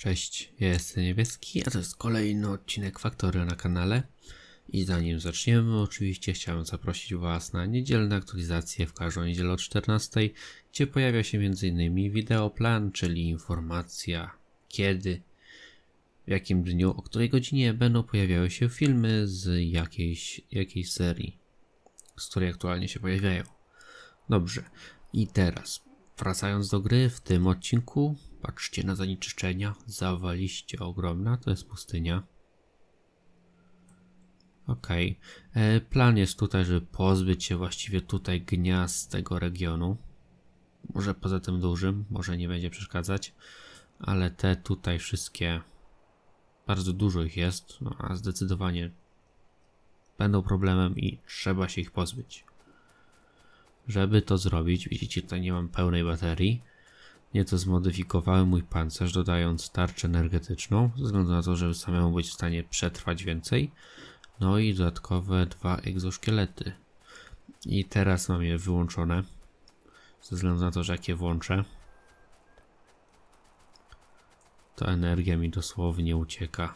Cześć, ja jestem Niebieski, a to jest kolejny odcinek Faktory na kanale. I zanim zaczniemy, oczywiście chciałem zaprosić Was na niedzielne aktualizacje w każdą niedzielę o 14, gdzie pojawia się m.in. wideoplan, czyli informacja kiedy, w jakim dniu, o której godzinie będą pojawiały się filmy z jakiejś, jakiejś serii, z której aktualnie się pojawiają. Dobrze, i teraz wracając do gry, w tym odcinku patrzcie na zanieczyszczenia. Zawaliście ogromna, to jest pustynia. Okej. E, Plan jest tutaj, żeby pozbyć się właściwie tutaj gniazd tego regionu. Może poza tym dużym, może nie będzie przeszkadzać, ale te tutaj wszystkie, bardzo dużo ich jest, no, a zdecydowanie będą problemem i trzeba się ich pozbyć. Żeby to zrobić, widzicie, tutaj nie mam pełnej baterii. Nieco zmodyfikowałem mój pancerz, dodając tarczę energetyczną, ze względu na to, żeby samemu być w stanie przetrwać więcej. No i dodatkowe dwa egzoszkielety. I teraz mam je wyłączone, ze względu na to, że jak je włączę, to energia mi dosłownie ucieka.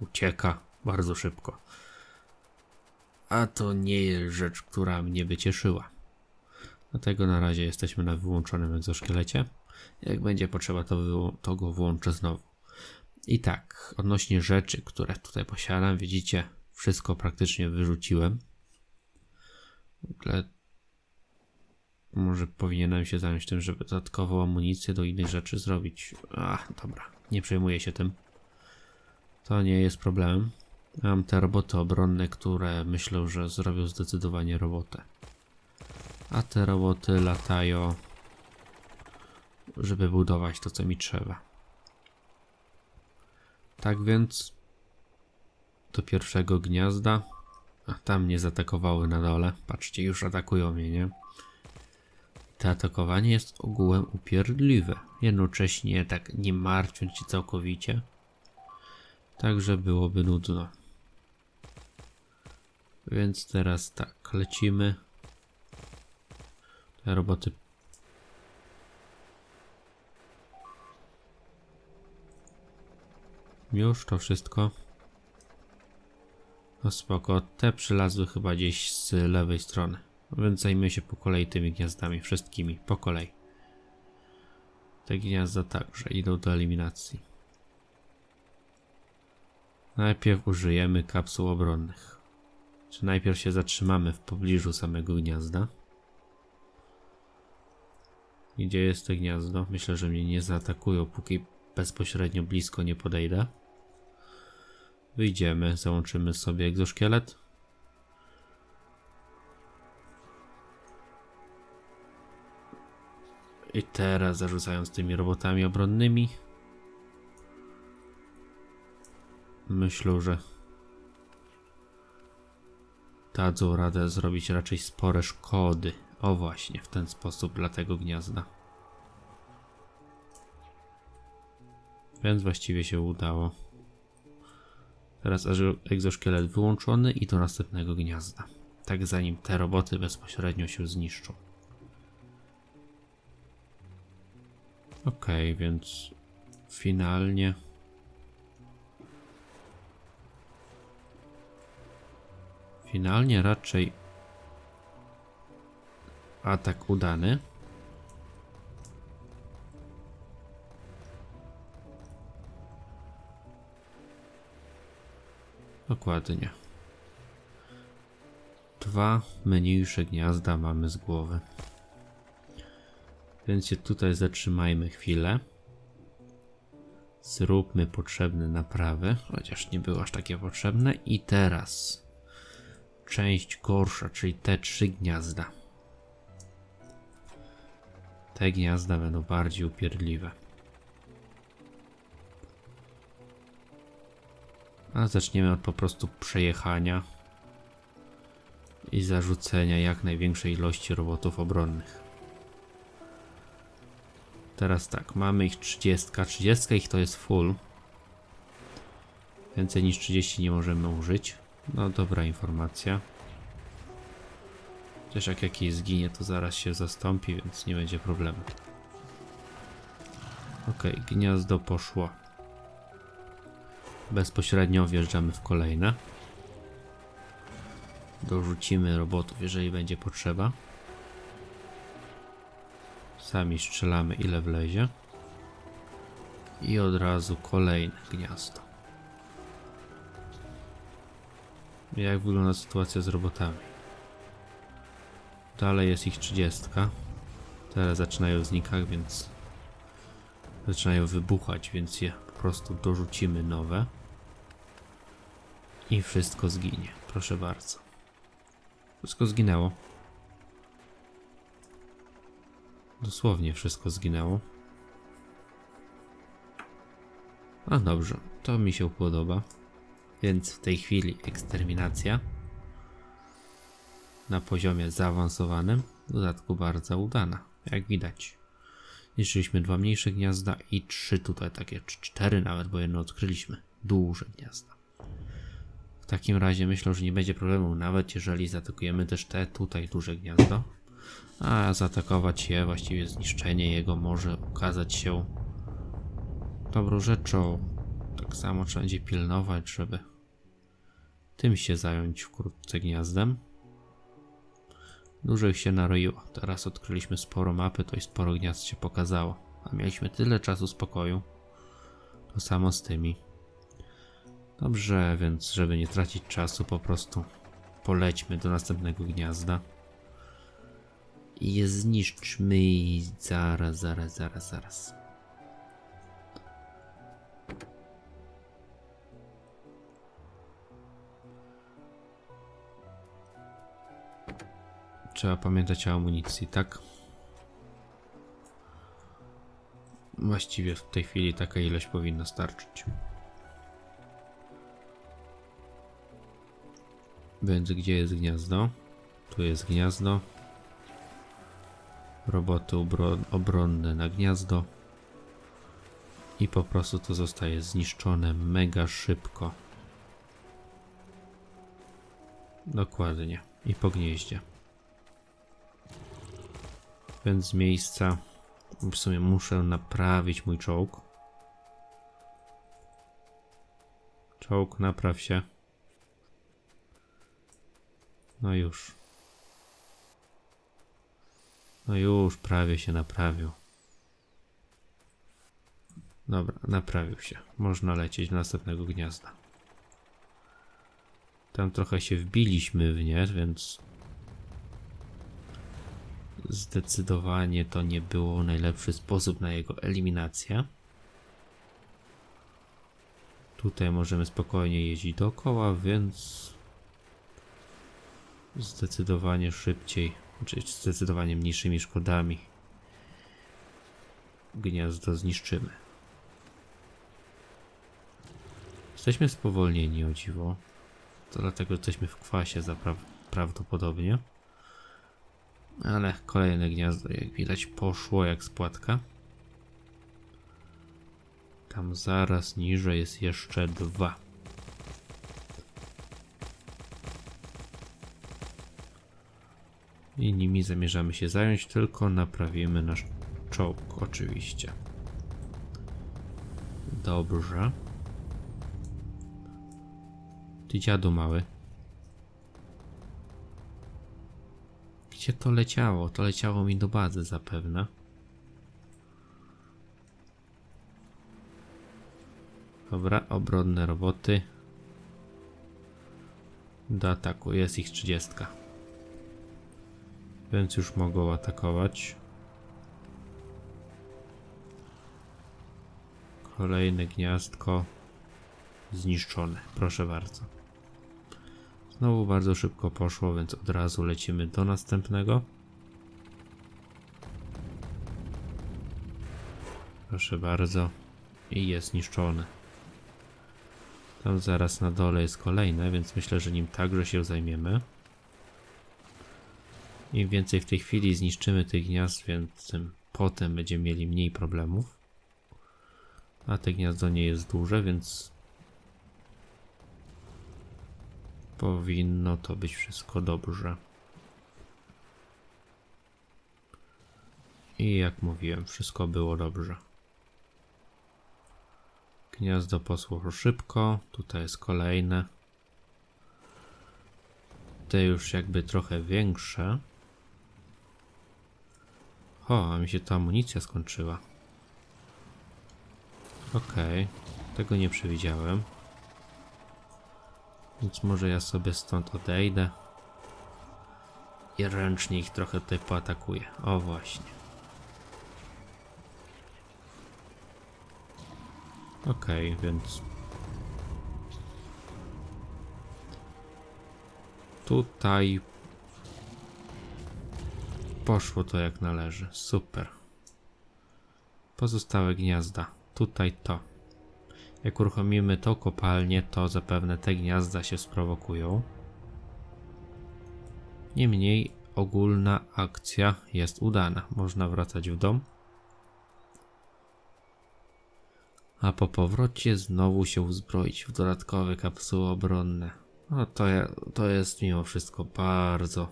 Ucieka bardzo szybko. A to nie jest rzecz, która mnie by cieszyła. Dlatego na razie jesteśmy na wyłączonym egzoszkielecie. Jak będzie potrzeba, to, to go włączę znowu. I tak, odnośnie rzeczy, które tutaj posiadam, widzicie, wszystko praktycznie wyrzuciłem. Ogóle może powinienem się zająć tym, żeby dodatkową amunicję do innych rzeczy zrobić. Ach, dobra, nie przejmuję się tym. To nie jest problemem. Mam te roboty obronne, które myślę, że zrobią zdecydowanie robotę. A te roboty latają, żeby budować to, co mi trzeba. Tak więc do pierwszego gniazda. A tam mnie zaatakowały na dole. Patrzcie, już atakują mnie, nie? To atakowanie jest ogółem upierdliwe. Jednocześnie tak nie martwiąc się całkowicie. Także byłoby nudno. Więc teraz tak, lecimy. Roboty. Już to wszystko. No spoko, te przylazły chyba gdzieś z lewej strony. Więc zajmę się po kolei tymi gniazdami, wszystkimi, po kolei. Te gniazda także idą do eliminacji. Najpierw użyjemy kapsuł obronnych. Czy najpierw się zatrzymamy w pobliżu samego gniazda? Gdzie jest to gniazdo? Myślę, że mnie nie zaatakują, póki bezpośrednio blisko nie podejdę. Wyjdziemy, załączymy sobie egzoszkielet. I teraz zarzucając tymi robotami obronnymi. Myślę, że dadzą radę zrobić raczej spore szkody. O właśnie, w ten sposób dla tego gniazda. Więc właściwie się udało. Teraz egzoszkielet wyłączony i do następnego gniazda. Tak zanim te roboty bezpośrednio się zniszczą. Okej, więc finalnie finalnie raczej atak udany. Dokładnie. Dwa mniejsze gniazda mamy z głowy. Więc się tutaj zatrzymajmy chwilę. Zróbmy potrzebne naprawy, chociaż nie było aż takie potrzebne. I teraz część gorsza, czyli te trzy gniazda. Te gniazda będą bardziej upierdliwe. A zaczniemy od po prostu przejechania i zarzucenia jak największej ilości robotów obronnych. Teraz tak, mamy ich 30. 30 ich to jest full. Więcej niż 30 nie możemy użyć. No dobra informacja. Chociaż jak jakiś zginie, to zaraz się zastąpi, więc nie będzie problemu. Okej, gniazdo poszło. Bezpośrednio wjeżdżamy w kolejne. Dorzucimy robotów, jeżeli będzie potrzeba. Sami strzelamy ile wlezie. I od razu kolejne gniazdo. Jak wygląda sytuacja z robotami? Dalej jest ich 30. Teraz zaczynają znikać, więc zaczynają wybuchać, więc je po prostu dorzucimy nowe. I wszystko zginie. Proszę bardzo. Wszystko zginęło. Dosłownie wszystko zginęło. A dobrze, to mi się podoba. Więc w tej chwili eksterminacja na poziomie zaawansowanym, w dodatku bardzo udana, jak widać. Zniszczyliśmy dwa mniejsze gniazda i trzy tutaj takie, cztery nawet, bo jedno odkryliśmy. Duże gniazda. W takim razie myślę, że nie będzie problemu, nawet jeżeli zaatakujemy też te tutaj duże gniazdo. A zaatakować je, właściwie zniszczenie jego może okazać się dobrą rzeczą. Tak samo trzeba będzie pilnować, żeby tym się zająć wkrótce gniazdem. Dużo ich się naroiło. Teraz odkryliśmy sporo mapy, to i sporo gniazd się pokazało. A mieliśmy tyle czasu spokoju. To samo z tymi. Dobrze, więc żeby nie tracić czasu, po prostu polećmy do następnego gniazda. I je zniszczmy zaraz, zaraz, zaraz, zaraz. Trzeba pamiętać o amunicji, tak? Właściwie w tej chwili taka ilość powinna starczyć. Więc gdzie jest gniazdo? Tu jest gniazdo. Roboty obro- obronne na gniazdo. I po prostu to zostaje zniszczone mega szybko. Dokładnie. I po gnieździe. Więc z miejsca w sumie muszę naprawić mój czołg. Czołg, napraw się. No już. No już, prawie się naprawił. Dobra, naprawił się. Można lecieć do następnego gniazda. Tam trochę się wbiliśmy w nie, więc zdecydowanie to nie było najlepszy sposób na jego eliminację. Tutaj możemy spokojnie jeździć dookoła, więc zdecydowanie szybciej, czy zdecydowanie mniejszymi szkodami gniazdo zniszczymy. Jesteśmy spowolnieni o dziwo. To dlatego jesteśmy w kwasie zapra- prawdopodobnie. Ale kolejne gniazdo, jak widać, poszło jak spłatka. Tam zaraz niżej jest jeszcze dwa. I nimi zamierzamy się zająć, tylko naprawimy nasz czołg, oczywiście. Dobrze. Ty dziadu mały. Gdzie to leciało? To leciało mi do bazy zapewne. Dobra, obronne roboty. Do ataku, jest ich 30. Więc już mogą atakować. Kolejne gniazdko zniszczone. Proszę bardzo. Znowu bardzo szybko poszło, więc od razu lecimy do następnego. Proszę bardzo. I jest zniszczone. Tam zaraz na dole jest kolejne, więc myślę, że nim także się zajmiemy. Im więcej w tej chwili zniszczymy tych gniazd, więc tym potem będziemy mieli mniej problemów. A te gniazdo nie jest duże, więc powinno to być wszystko dobrze. I jak mówiłem, wszystko było dobrze. Gniazdo posłuchu szybko. Tutaj jest kolejne. Te już jakby trochę większe. O, a mi się ta amunicja skończyła. Okej, tego nie przewidziałem. Więc może ja sobie stąd odejdę. I ręcznie ich trochę tutaj poatakuję. O właśnie. Okej, więc tutaj poszło to jak należy. Super. Pozostałe gniazda. Tutaj to. Jak uruchomimy tą kopalnię, to zapewne te gniazda się sprowokują. Niemniej ogólna akcja jest udana. Można wracać w dom. A po powrocie znowu się uzbroić w dodatkowe kapsuły obronne. No to, to jest mimo wszystko bardzo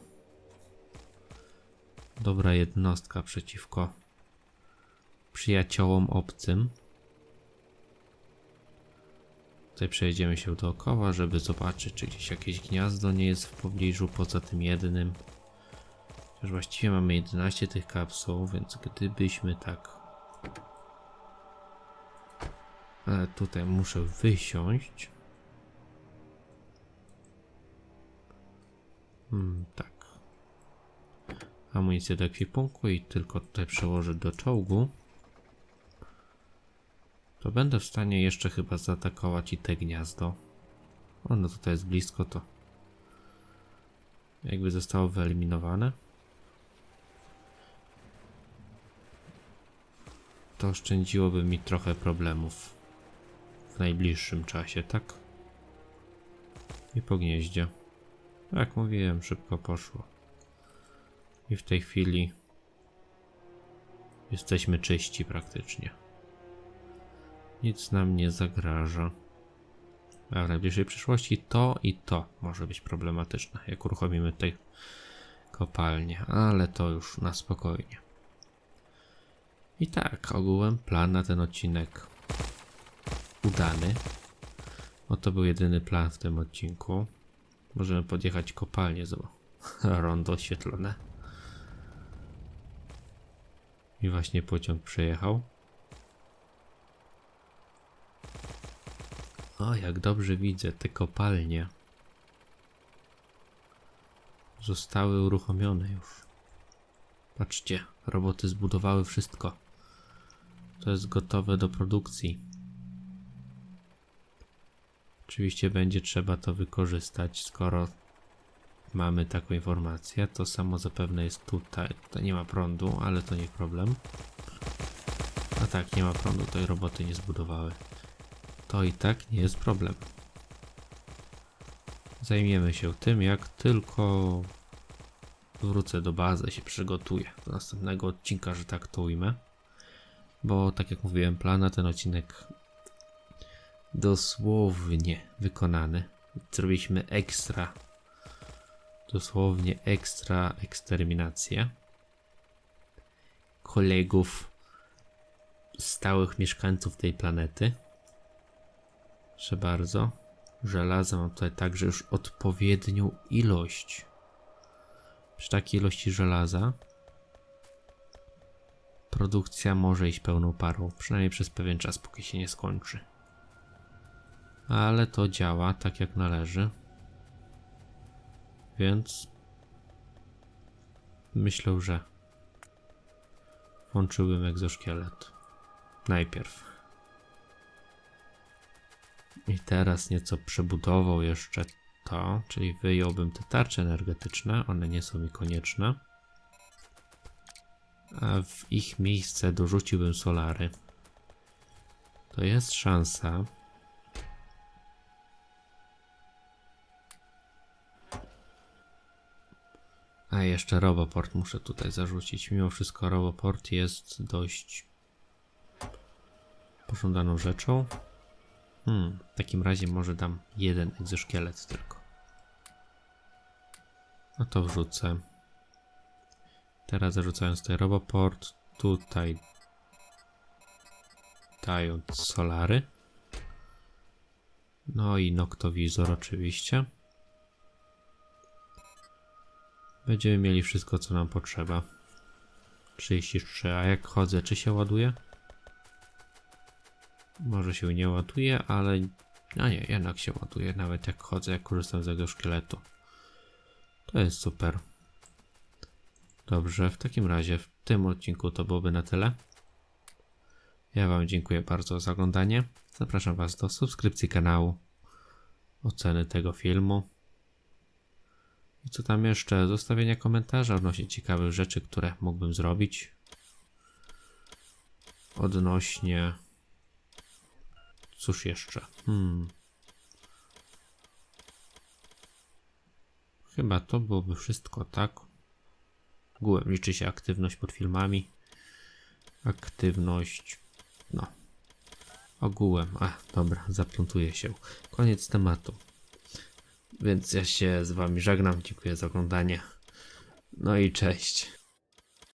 dobra jednostka przeciwko przyjaciołom obcym. Tutaj przejdziemy się dookoła, żeby zobaczyć, czy gdzieś jakieś gniazdo nie jest w pobliżu, poza tym jednym. Chociaż właściwie mamy 11 tych kapsuł, więc gdybyśmy tak... Ale tutaj muszę wysiąść. Hmm, tak. Amunicję do ekwipunku i tylko tutaj przełożę do czołgu. To będę w stanie jeszcze chyba zaatakować i te gniazdo. Ono tutaj jest blisko, to jakby zostało wyeliminowane. To oszczędziłoby mi trochę problemów w najbliższym czasie, tak? I po gnieździe. Jak mówiłem, szybko poszło. I w tej chwili jesteśmy czyści praktycznie. Nic nam nie zagraża. A w najbliższej przyszłości to i to może być problematyczne, jak uruchomimy tej kopalnię, ale to już na spokojnie. I tak, ogółem plan na ten odcinek udany. Bo to był jedyny plan w tym odcinku. Możemy podjechać kopalnię, zobacz. Rondo oświetlone. I właśnie pociąg przejechał. O, jak dobrze widzę te kopalnie. Zostały uruchomione już. Patrzcie, roboty zbudowały wszystko. To jest gotowe do produkcji. Oczywiście będzie trzeba to wykorzystać, skoro mamy taką informację. To samo zapewne jest tutaj. Tutaj nie ma prądu, ale to nie problem. A tak, nie ma prądu, to i roboty nie zbudowały. To i tak nie jest problem. Zajmiemy się tym, jak tylko wrócę do bazy, się przygotuję do następnego odcinka, że tak to ujmę. Bo tak jak mówiłem, plan na ten odcinek dosłownie wykonany. Zrobiliśmy ekstra, dosłownie ekstra eksterminację kolegów, stałych mieszkańców tej planety. Proszę bardzo. Żelaza mam tutaj także już odpowiednią ilość. Przy takiej ilości żelaza produkcja może iść pełną parą, przynajmniej przez pewien czas, póki się nie skończy. Ale to działa tak jak należy. Więc myślę, że włączyłbym egzoszkielet. Najpierw. I teraz nieco przebudował jeszcze to, czyli wyjąłbym te tarcze energetyczne, one nie są mi konieczne. A w ich miejsce dorzuciłbym solary. To jest szansa. A jeszcze Roboport muszę tutaj zarzucić. Mimo wszystko Roboport jest dość pożądaną rzeczą. Hmm, w takim razie może dam jeden egzoszkielet tylko. No to wrzucę. Teraz zarzucając tutaj Roboport, tutaj dając solary. No i noktowizor oczywiście. Będziemy mieli wszystko, co nam potrzeba. 33, a jak chodzę, czy się ładuje? Może się nie ładuje, ale... A nie, jednak się ładuje, nawet jak chodzę, jak korzystam z tego szkieletu. To jest super. Dobrze, w takim razie w tym odcinku to byłoby na tyle. Ja Wam dziękuję bardzo za oglądanie. Zapraszam Was do subskrypcji kanału, oceny tego filmu. I co tam jeszcze? Zostawienia komentarza odnośnie ciekawych rzeczy, które mógłbym zrobić. Odnośnie. Cóż jeszcze? Hmm. Chyba to byłoby wszystko, tak? Ogółem liczy się aktywność pod filmami. Aktywność. No. Ogółem. A, dobra, zaplątuję się. Koniec tematu. Więc ja się z Wami żegnam. Dziękuję za oglądanie. No i cześć.